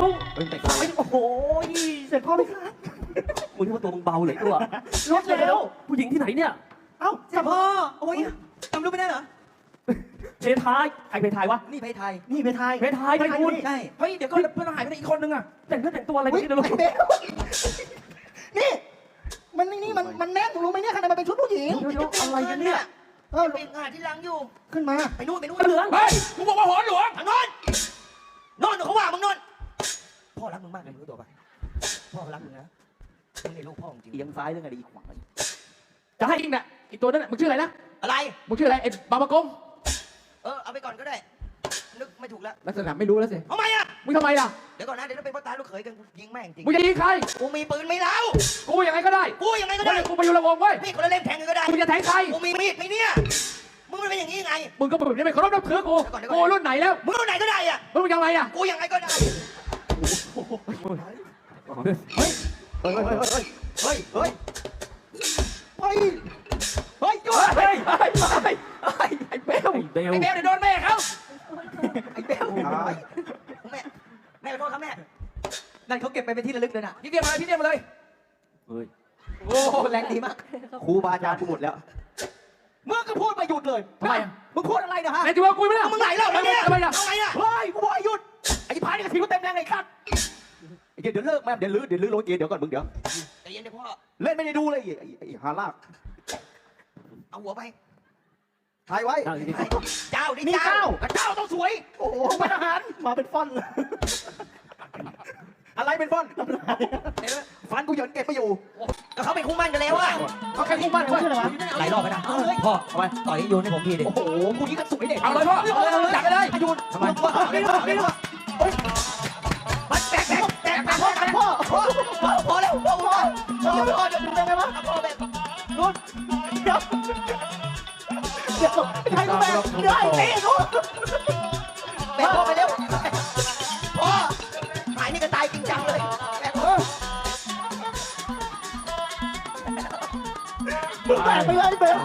ลุงเฮ้ยแต่ไอ้โอ้โหเสร็จพ่อไหมคะมึงคิดว่าตัวมึงเบาเหรอตัวรถแล้ว ผู้หญิงที่ไหนเนี่ย เอ้าเสร็จพ่อโอ้ยจำรูปไม่ได้เหรอเพทายใครเพทายวะ นี่ไปไทยนี่ไปไทยเพทายไปคุณใช่เฮ้ยเดี๋ยวก่อนเพื่อนเราหายไปไหนอีกคนนึงอะแต่งเนื้อแต่งตัวอะไรเฮ้ยนี่นะลูกไอ้เบลนี่ มันนี่มันมันแน่นรู้ไหมเนี่ยขนาดมันเป็นชุดผู้หญิงเดี๋ยวๆอะไรกันเนี่ยเออเป็นงานที่ล้างอยู่ ขึ้นมา ไปนู่นไปนู่นเหลืองเฮ้ยกูบอกว่าหัว งมากเลยมึงรู้ตัวปะพ่อรักมึงนะมึงในลูกพ่อจริงเอียงซ้ายเรื่องอะไรอีกขวาจะให้อีกเนี่ยอีกตัวนั้นน่ะมึงชื่ออะไรนะ อะไร มึงชื่ออะไรไอ้บาบากงเออเอาไปก่อนก็ได้ นึกไม่ถูกแล้วลักษณะไม่รู้แล้วสิ ทำไมอะ มึงทำไมล่ะ เดี๋ยวก่อนนะเดี๋ยวถ้าเป็นพ่อตาลูกเขยกันกูยิงแม่งจริงมึงจะยิงใคร กูมีปืนไม่เล่ากูยังไงก็ได้กูยังไงก็เฮ้ได้ยกูไปอยู่ระวงเว้ยมีดคนละเล่มแทงกันก็ได้มึงจะแทงใคร กูมีมีดไหมเนี่ยมึงมันเป็นอย่างนี้ไง มึงก็แบบนี้ไม่เคารพนับถือกูเดี๋ยวก่อนเดี๋ยวก่อนกูรุ่นไหนแล้วมึงรุ่นไหนก็ได้อะ มึงยังไงอะ กูยังไงก็ได้ เฮ้ยเฮ้ยเฮ้ยเฮ้ยเฮ้ยเฮ้ยหยุดเฮ้ยเฮ้ยเฮ้ยเฮ้ยไอ้เบลไอ้เบลไอ้เบลเดี๋ยวโดนแม่เขาไอ้เบลแม่แม่ขอโทษครับแม่นั่นเขาเก็บไปเป็นที่ระลึกเลยนะพี่เรียมมาเลยพี่เรียมมาเลยเฮ้ยโอ้แรงดีมากครูบาอาจารย์กูหมดแล้วมึงก็พูดมาหยุดเลยทำไมมึงพูดอะไรนะฮะไอ้ที่ว่ากูไม่ได้มึงไหนเล่าทำไมเนี่ยทำไมเอาไงอะเฮ้ยกูบอกหยุด ไอ้พายนี่ก็ทิ้งกูเต็มแรงเลยครับไอ้เดี๋ยวเลิกแม่เดี๋ยวลื้อเดี๋ยวลื้อโรยเกเดี๋ยวก่อนมึงเดี๋ยว ใจเย็นเดี๋ยวพ่อ เล่นไม่ได้ดูเลยไอ้ไอ้ฮาลากเอาหัวไปถ่ายไว้ เอาจริงเจ้าดิมีเจ้าเก้า เจ้าต้องสวย โอ้โหเป็นอาหาร มาเป็นฟ่อน อะไรเป็นฟ่อนฟันกูหย่อนเก็บไม่อยู่ก็เขาเป็นคู่มั่นกันแล้วอะเขาแค่คู่บ้านเว้ยหลายรอบไปนะพ่อเอาไว้ต่อยให้โยนให้ผมทีดิ โอ้โหกูนี้ก็สวยเด็กเอาเลยพ่อเอาเลยเอาเลยจับไปเลยหยุดทำไม ไม่รู้ไม่รู้ เดี๋ยวเดี๋ยวให้กูแม่เดี๋ยวไอ้ตีนุ่นแบบพ่อไปเร็วพ่อหายนี่ก็ตายจริงจังเลยแบบพ่อมึงแตกไปเลยเบล